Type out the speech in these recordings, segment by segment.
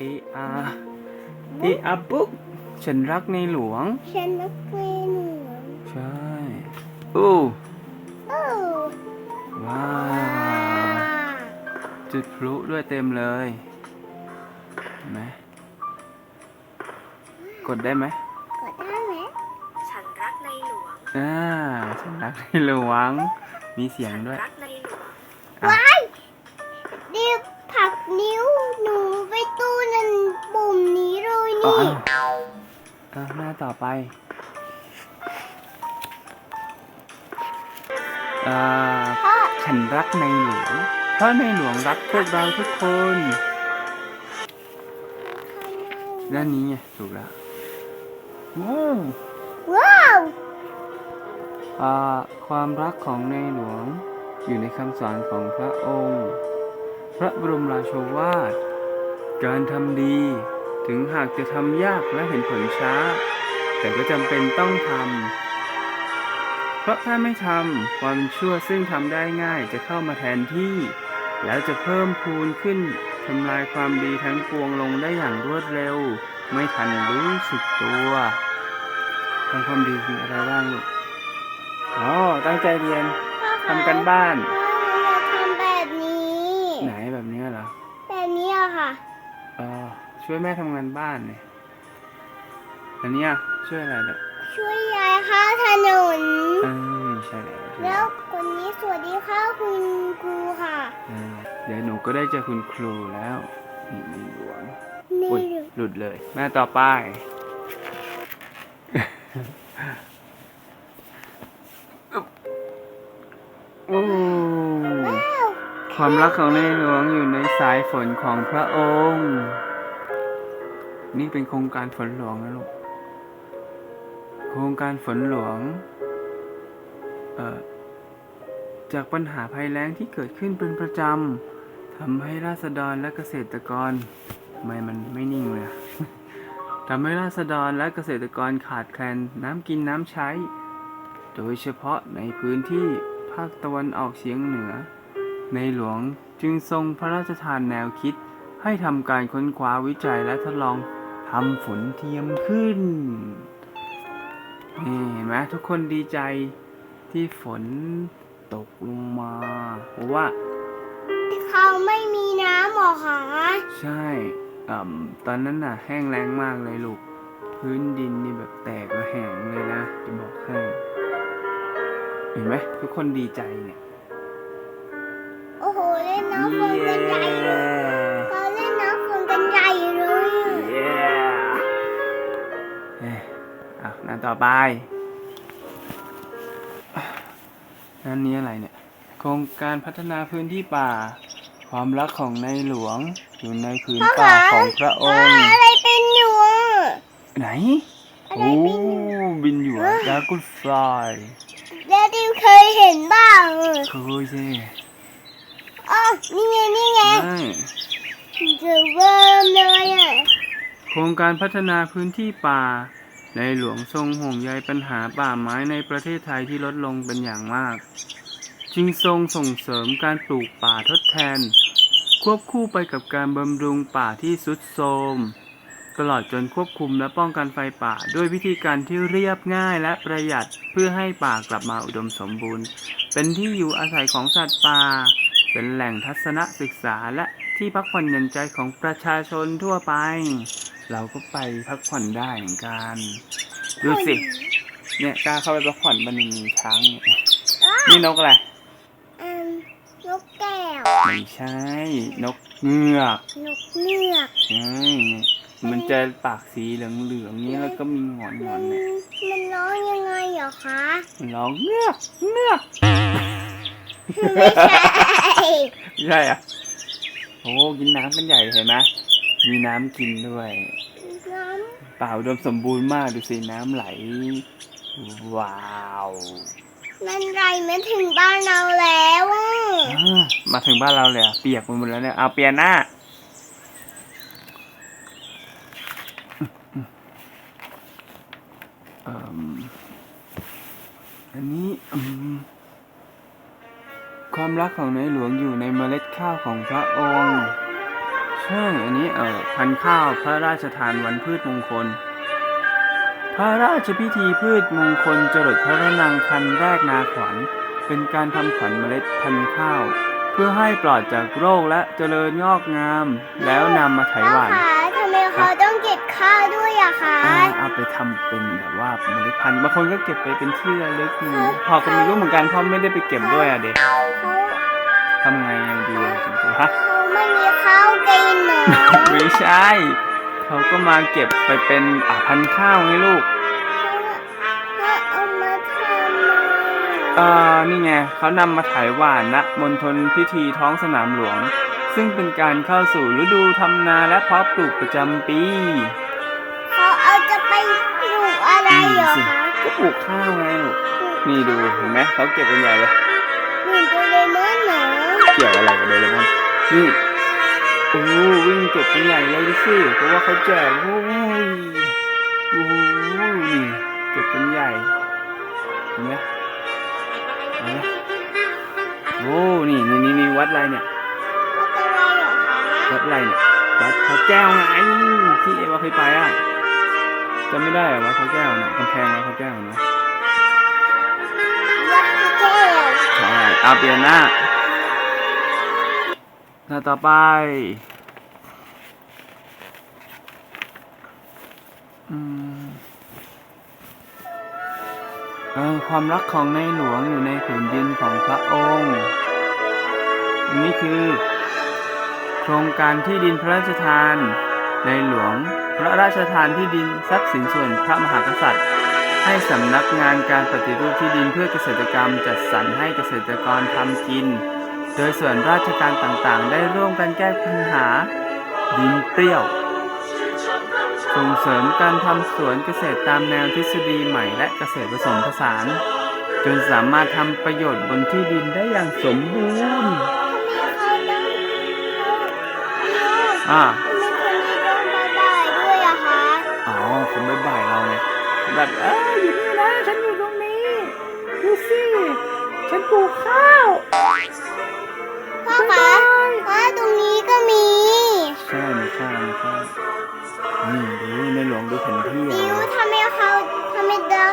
A R A R ปุ๊บฉันรักในหลวง ฉันรักในหลวง ใช่อู้โอ้ว้าว้าวจุดพลุด้วยเต็มเลยเห็นไหมกดได้ไหมกดได้ไหมฉันรักในหลวง อ่า ฉันรักในหลวง มีเสียงด้วย ไปอ่าพ่อฉันรักในหลวงเพราะในหลวงรักพวกเราทุกคน ด้านนี้ไงถูกแล้ว ว้าว ว้าวอ่าความรักของในหลวงอยู่ในคำสอนของพระองค์ พระบรมราโชวาท การทำดี ถึงหากจะทำยากและเห็นผลช้า แต่ก็จำเป็นต้องทำเพราะถ้าไม่ทำความชั่วซึ่งทำได้ง่ายจะเข้ามาแทนที่ แล้วจะเพิ่มพูนขึ้นทำลายความดีทั้งปวงลงได้อย่างรวดเร็ว ไม่ทันรู้สึกตัวทำความดีมีอะไรบ้างลูกอ๋อตั้งใจเรียนพ่อคะทำกันบ้านพ่อหนูอยากทำแบบนี้ ไหนแบบนี้เหรอ แบบนี้อะค่ะ เออช่วยแม่ทำงานบ้านเนี่ย อันเนี้ยช่วยอะไรเนี่ยช่วยยายข้าวถนนเออใช่แล้วใช่แล้แล้ววคนนี้สวัสดีค่ะคุณครูค่ะเออเดี๋ยวหนูก็ได้เจอคุณครูแล้วนี่ในหลวง นี่อุ้ยหรือหลุดเลย แม่ต่อไปโอ้ว้าวความรักของในหลวงอยู่ในสายฝนของพระองค์ นี่เป็นโครงการฝนหลวงนะลูกโครงการฝนหลวงเอ่อจากปัญหาภัยแล้งที่เกิดขึ้นเป็นประจำทำให้ราษฎรและเกษตรกรทำไมมันไม่นิ่งเลยทำให้ราษฎรและเกษตรกรขาดแคลนน้ำกินน้ำใช้ โดยเฉพาะในพื้นที่ภาคตะวันออกเฉียงเหนือ ในหลวงจึงทรงพระราชทานแนวคิดให้ทำการค้นคว้าวิจัยและทดลองทำฝนเทียมขึ้น นี่เห็นไหมทุกคนดีใจที่ฝนตกลงมา เพราะว่าเขาไม่มีน้ำหรอคะใช่อ่ำตอนนั้นน่ะ แห้งแล้งมากเลยลูก พื้นดินนี่แบบแตกระแหงเลยนะจะบอกให้เห็นไหมทุกคนดีใจเนี่ย โอ้โหเล่นน้ำฝนกันใหญ่เลย ต่อไป นั่นนี้อะไรเนี่ย โครงการพัฒนาพื้นที่ป่า ความรักของในหลวง อยู่ในพื้นป่าของพระองค์ อะไรเป็นอยู่อะไหนอะไรโอ้เป็นอยู่บินอยู่ดากุฟลายแล้วดิวเคยเห็นบ้างอะเคยสิอ๋อนี่ไง นี่ไงใช่จะเวิร์มเลยอะโครงการพัฒนาพื้นที่ป่า ในหลวงทรงห่วงใยปัญหาป่าไม้ในประเทศไทยที่ลดลงเป็นอย่างมาก จึงทรงส่งเสริมการปลูกป่าทดแทน ควบคู่ไปกับการบำรุงป่าที่สุดโทรมตลอดจนควบคุมและป้องกันไฟป่า ด้วยวิธีการที่เรียบง่ายและประหยัดเพื่อให้ป่ากลับมาอุดมสมบูรณ์ เป็นที่อยู่อาศัยของสัตว์ป่า เป็นแหล่งทัศนศึกษาและที่พักผ่อนหย่อนใจของประชาชนทั่วไป เราก็ไปพักผ่อนได้เหมือนกัน ดูสิ เนี่ยกล้าเข้าไปพักผ่อนมันยังมีช้างเนี่ยอ้านี่นกอะไรอืมนกแก้ว ไม่ใช่ นกเงือกนกเงือกใช่เนี่ยมันจะปากสีเหลืองๆนี้แล้วก็มีหงอนๆมันเนี่ยมันร้องยังไงเหรอคะ มันร้องเงือกเงือก ไม่ใช่ไม่ใช่อะโอ้กินน้ำกันใหญ่เห็นไหมมีน้ำกินด้วย น้เปล่าอุดมสมบูรณ์มากดูสิน้ำไหล ว้าวำมันไหลมาถึงบ้านเราแล้วอะอ่ามาถึงบ้านเราเลยอะเปียกไปหมดแล้วเนี่ยเอาเปลี่ยนหน้า เอิ่มอันนี้อืม ความรักของในหลวงอยู่ในเมล็ดข้าวของพระองค์ใช่อันนี้เอ่อพันข้าวพระราชทานวันพืชมงคล พระราชพิธีพืชมงคลจรดพระนางคันแรกนาขวัญ เป็นการทำขวัญเมล็ดพันข้าว เพื่อให้ปลอดจากโรคและเจริญงอกงาม แล้วนำมาไถหวาน ข้าวด้วยอะคะอ่าเอาไปทำเป็นแบบว่าเมล็ดพันธุ์บางคนก็เก็บไปเป็นที่ระลึกนี่พอก็ไม่รู้เหมือนกันเพราะไม่ได้ไปเก็บด้วยอะเด็กเขาทำไงดีอะจริงๆฮะ เขาไม่มีข้าวกินเหรอไม่ใช่ เขาก็มาเก็บไปเป็นอ่าพันธุ์ข้าวไงลูก เขาเอามาทำอะไรเออนี่ไงเขานำมาถ่ายหวานณมณฑลพิธีท้องสนามหลวง ซึ่งเป็นการเข้าสู่ฤดูทำนาและเพาะปลูกประจำปีเขาเอาจะ ไปปลูกอะไรเหรอสิคะก็ปลูกข้าวไงลูกนี่ดูเห็นไหมเขาเก็บเป็นใหญ่เลยเหมือนโดเรมอนเหรอเกี่ยวอะไรกับโดเรมอนนี่โอ้วิ่งเก็บเป็นใหญ่เลยดูสิเพราะว่าเขาแจกโอ้ยโอ้นี่เก็บเป็นใหญ่เห็นไหมเห็นไหมโอ้นี่นี่นี่นี่วัดอะไรเนี่ยว่าอะไรเหรอคะวัดอะไรเนี่ยวัดพระแก้วไงที่เอวาเคยไปอะ จำไม่ได้เหรอวัดพระแก้วเนี่ยกำแพงวัดพระแก้วเนไหมวัดพระใช่เอาเปลี่ยนหน้าหน้าต่อไป อืมเออความรักของในหลวงอยู่ในผืนดินของพระองค์นนี้คือ โครงการที่ดินพระราชทานในหลวง พระราชทานที่ดินทรัพย์สินส่วนพระมหากษัตริย์ ให้สำนักงานการปฏิรูปที่ดินเพื่อเกษตรกรรมจัดสรรให้เกษตรกรทำกิน โดยส่วนราชการต่างๆ ได้ร่วมกันแก้ปัญหา ดินเปรี้ยว ส่งเสริมการทำสวนเกษตรตามแนวทฤษฎีใหม่และเกษตรผสมผสาน จนสามารถทำประโยชน์บนที่ดินได้อย่างสมบูรณ์องเขา แบบเอออยู่นี่นะ ฉันอยู่ตรงนี้ ดูสิ ฉันปลูกข้าวพ่อคะว่าตรงนี้ก็มี ใช่ไม่ใช่ไม่ใช่นี่ดูในหลวงดูแผนที่ดิอะวทำไมเขาทำไมเดา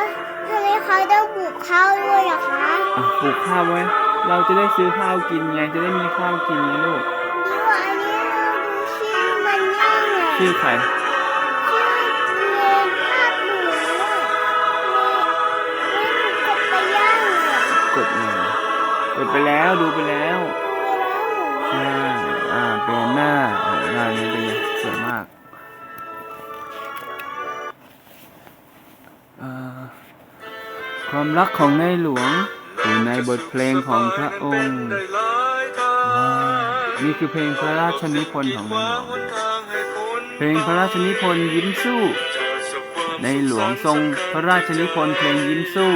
ทำไมเขาต้องปลูกข้าวด้วยอะคะอะปลูกข้าวไว้ เราจะได้ซื้อข้าวกินไง จะได้มีข้าวกินไงลูกดิวอันนี้เราดูชื่อมันย่างอะชื่อใคร ไปแล้วดูไปแล้วดูแล้วใช่อ่าเป็นหน้าหน้านี้เป็นไงสวยมากความรักของในหลวงอยู่ในบทเพลงของพระองค์นี่คือเพลงพระราชนิพนธ์ของในหลวงเพลงพระราชนิพนธ์ยิ้มสู้ ในหลวงทรงพระราชนิพนธ์เพลงยิ้มสู้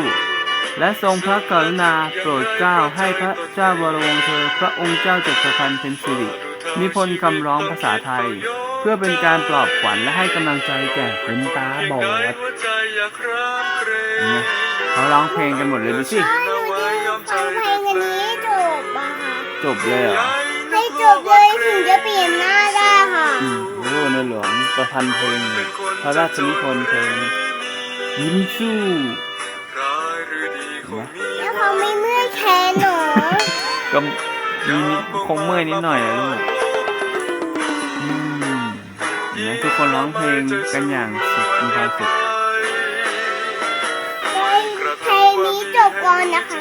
และทรงพระกรุณาโปรดเกล้าให้พระเจ้าวรวงศ์เธอ พระองค์เจ้าจักรพันธ์เป็นสิรินิพนธ์คำร้องภาษาไทย เพื่อเป็นการปลอบขวัญและให้กำลังใจแก่คนตาบอดเนี่ยเขาร้องเพลงกันหมดเลยดูสิใช่หนูดิวฟังเพลงอันนี้ให้จบอะค่ะจบเลยเหรอให้จบเลยถึงจะเปลี่ยนหน้าได้ค่ะ อืมโอ้ในหลวงประพันธ์เพลง พระราชนิพนธ์เพลงยิ้มสู้ แล้วเขาไม่เมื่อยแขนหนูก็มีนิดคงเมื่อยนิดหน่อยอะลูกอืมเห็นไหมทุกคนร้องเพลงกันอย่างสุขมีความสุขเพลงนี้จบก่อนนะคะ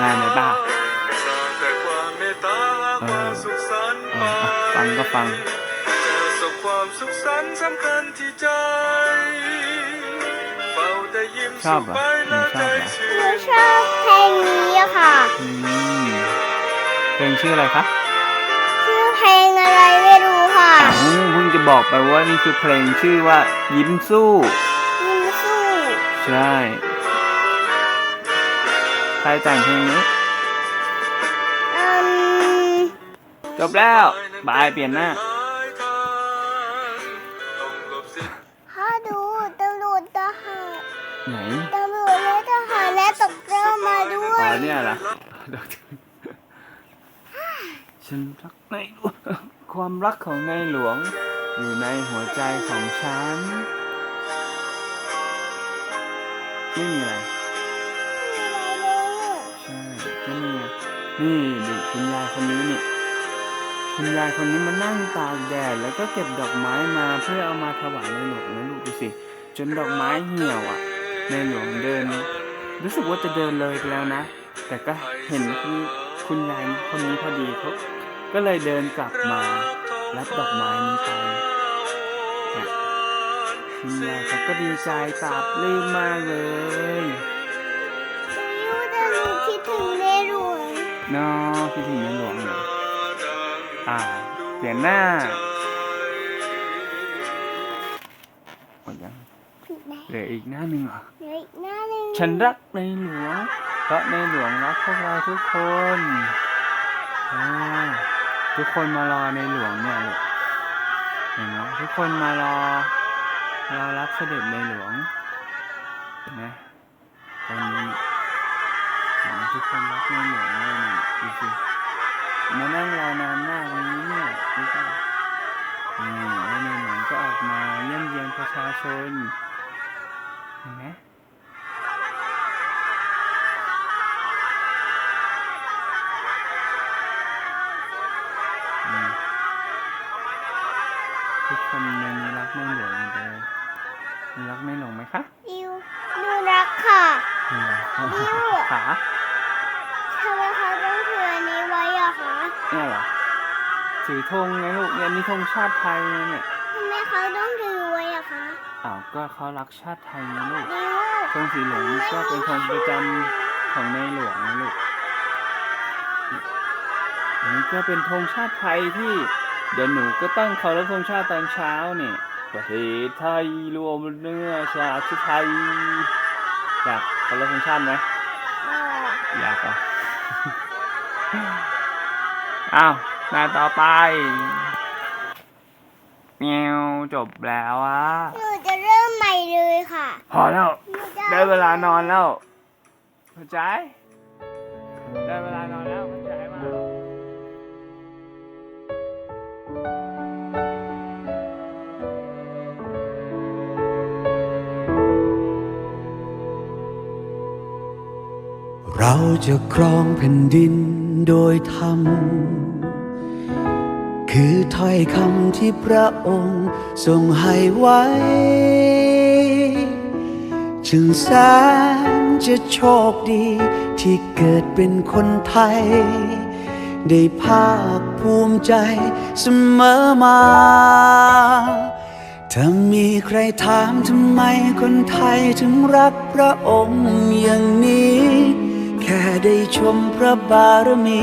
นานไหมบ้าเออเอออะฟังก็ฟังสุขความสุขสันต์สำคัญที่ใจเฝ้าแต่ยิ้ม ชอบเหรอสู่ไปหนูชอบเหรอหนูชอบเพลงนี้อะค่ะ อืมเพลงชื่ออะไรคะชื่อเพลงอะไรไม่รู้ค่ะอ๋อเพิ่งจะบอกไปว่านี่คือเพลงชื่อว่า ยิ้มสู้ ยิ้มสู้ ใช่ใครแต่งเพลงนี้อืม จบแล้วบายเปลี่ยนหน้า ไหนตำรวจและทหารและตกเรือมาด้วอ๋ยอเนี่ยเหรอฉันรักในหลวงความรักของในหลวง อยู่ในหัวใจของฉัน ไม่มีอะไรใช่ก็นี่ไงนี่ดูคุณยายคนนี้นี่คุณยายคนนี้มานั่งตากแดดแล้วก็เก็บดอกไม้มาเพื่อเอามาถวายในหลวงนะลูกดูสิ จนดอกไม้เหี่ยวอะ ในหลวงเดิน รู้สึกว่าจะเดินเลยไปแล้วนะ แต่ก็เห็นคุณคุณยายคนนี้พอดีเขาก็เลยเดินกลับมารับดอกไม้นี้ไปเนี่ยคุณยายเขาก็ดีใจปราบปลื้มมากเลยยูแต่หนูคิดถึงในหลวงเนาะคิดถึงในหลวงเหรออ่าเปลี่ยนหน้าหมดยังผิดไหมเหลืออีกหน้าหนึ่งเหรอ ฉันรักในหลวง เพราะในหลวงรักพวกเราทุกคนทุกคนมารอในหลวงเนี่ยลูกเห็นไหมทุกคนมารอรอรับเสด็จในหลวงนไหมตอนนี้เห็นทุกคนรักในหลวงเลยนี่ยดูสิมานั่งรอนานมากเลยเนี่ยดูสินี่แล้วในหลวงก็ออกมาเยี่ยมเยียนประชาชนเห็นไหม ธงไงลูกเนี่ยนี่ธงชาติไทยไงเนี่ยทำไมเขาต้องถือไว้อะคะอ้าวก็เขารักชาติไทยไงลูกนิ้วธงสีเหลืองนี่ก็เป็นธงประจำของในหลวงนะลูกอันนี้ก็เป็นธงชาติไทยที่เดี๋ยวหนูก็ต้องเคารพธงชาติตอนเช้าเนี่ยประเทศไทยรวมเนื้อชาติไทยอยากเคารพธงชาติไหมเอออยากเหรออ้าว หน้าต่อไปเมียวจบแล้วอะหนูจะเริ่มใหม่เลยค่ะ พอแล้ว หนูจะได้เวลานอนแล้วเข้าใจ ได้เวลานอนแล้วเข้าใจมาเราจะครองแผ่นดินโดยธรรม คือถ้อยคำที่พระองค์ทรงให้ไว้ จึงแสนจะโชคดีที่เกิดเป็นคนไทย ได้ภาคภูมิใจเสมอมา ถ้ามีใครถามทำไมคนไทยถึงรักพระองค์อย่างนี้ แค่ได้ชมพระบารมี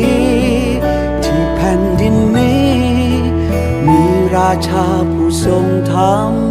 ราชาผู้ทรงธรรม